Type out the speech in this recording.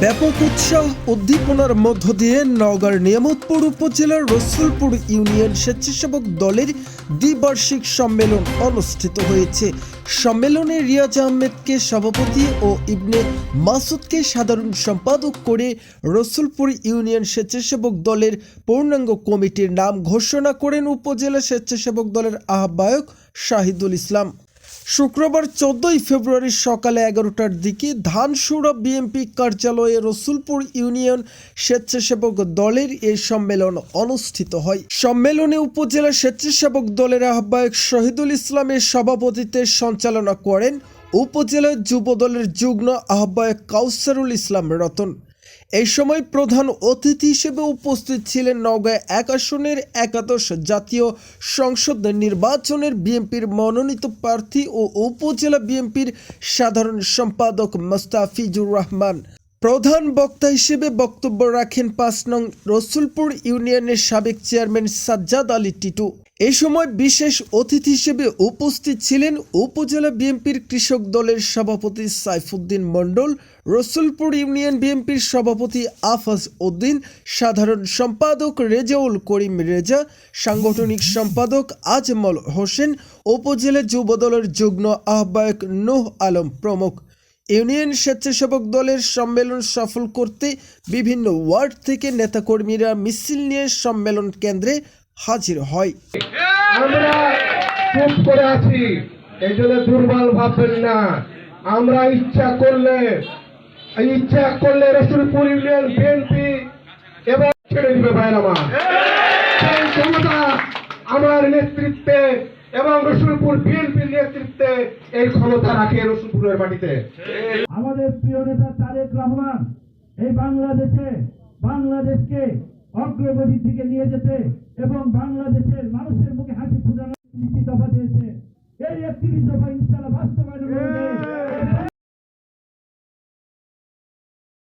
ব্যাপক উৎসাহ উদ্দীপনার মধ্য দিয়ে নওগাঁর নিয়ামতপুর উপজেলার রসুলপুর ইউনিয়ন স্বেচ্ছাসেবক দলের দ্বিবার্ষিক সম্মেলন অনুষ্ঠিত হয়েছে। সম্মেলনে রিয়াজ আহমেদকে সভাপতি ও ইবনে মাসুদকে সাধারণ সম্পাদক করে রসুলপুর ইউনিয়ন স্বেচ্ছাসেবক দলের পূর্ণাঙ্গ কমিটির নাম ঘোষণা করেন উপজেলা স্বেচ্ছাসেবক দলের আহ্বায়ক শাহিদুল ইসলাম। শুক্রবার চোদ্দই ফেব্রুয়ারি সকালে এগারোটার দিকে ধানসুরা বিএনপি কার্যালয়ে রসুলপুর ইউনিয়ন স্বেচ্ছাসেবক দলের এই সম্মেলন অনুষ্ঠিত হয়। সম্মেলনে উপজেলা স্বেচ্ছাসেবক দলের আহ্বায়ক শহীদুল ইসলামের সভাপতিত্বে সঞ্চালনা করেন উপজেলা যুব দলের যুগ্ম আহ্বায়ক কাউসারুল ইসলাম রতন। এই সময় প্রধান অতিথি হিসেবে উপস্থিত ছিলেন নওগাঁ এক আসনের একাদশ জাতীয় সংসদ নির্বাচনের বিএনপির মনোনীত প্রার্থী ও উপজেলা বিএনপির সাধারণ সম্পাদক মোস্তাফিজুর রহমান। প্রধান বক্তা হিসেবে বক্তব্য রাখেন পাঁচ নং রসুলপুর ইউনিয়নের সাবেক চেয়ারম্যান সাজ্জাদ আলী টিটু। এ সময় বিশেষ অতিথি হিসেবে উপস্থিত ছিলেন উপজেলা বিএনপির কৃষক দলের সভাপতি সাইফুদ্দিন মণ্ডল, রসুলপুর ইউনিয়ন বিএনপির সভাপতি আফাজ উদ্দিন, সাধারণ সম্পাদক রেজাউল করিম রেজা, সাংগঠনিক সম্পাদক আজমল হোসেন, উপজেলা যুব দলের যুগ্ম আহ্বায়ক নূহ আলম প্রমুখ। ইউনিয়ন স্বেচ্ছাসেবক দলের সম্মেলন সফল করতে বিভিন্ন ওয়ার্ড থেকে নেতাকর্মীরা মিছিল নিয়ে সম্মেলন কেন্দ্রে হাজির হয়। আমরা চুপ করে আছি এই জন্য দুর্বল ভাববেন না। আমরা ইচ্ছা করলে ইচ্ছা করলে রসুলপুর ইউনিয়ন বিএনপি এবং ছেড়ে দিবে ভাইয়ের আমার। ক্ষমতা আমার নেতৃত্বে এবং রসুলপুর বিএনপির নেতৃত্বে এই ক্ষমতা রাখে রসুলপুরের মাটিতে। আমাদের প্রিয় নেতা তারেক রহমান এই বাংলাদেশে বাংলাদেশকে অগ্রগতির দিকে নিয়ে যেতে এবং বাংলাদেশের মানুষের মুখে হাসি ফুটানোর নীতি দফা দিয়েছে। এই একত্রিশ দফা ইনশাল্লাহ বাস্তবায়ন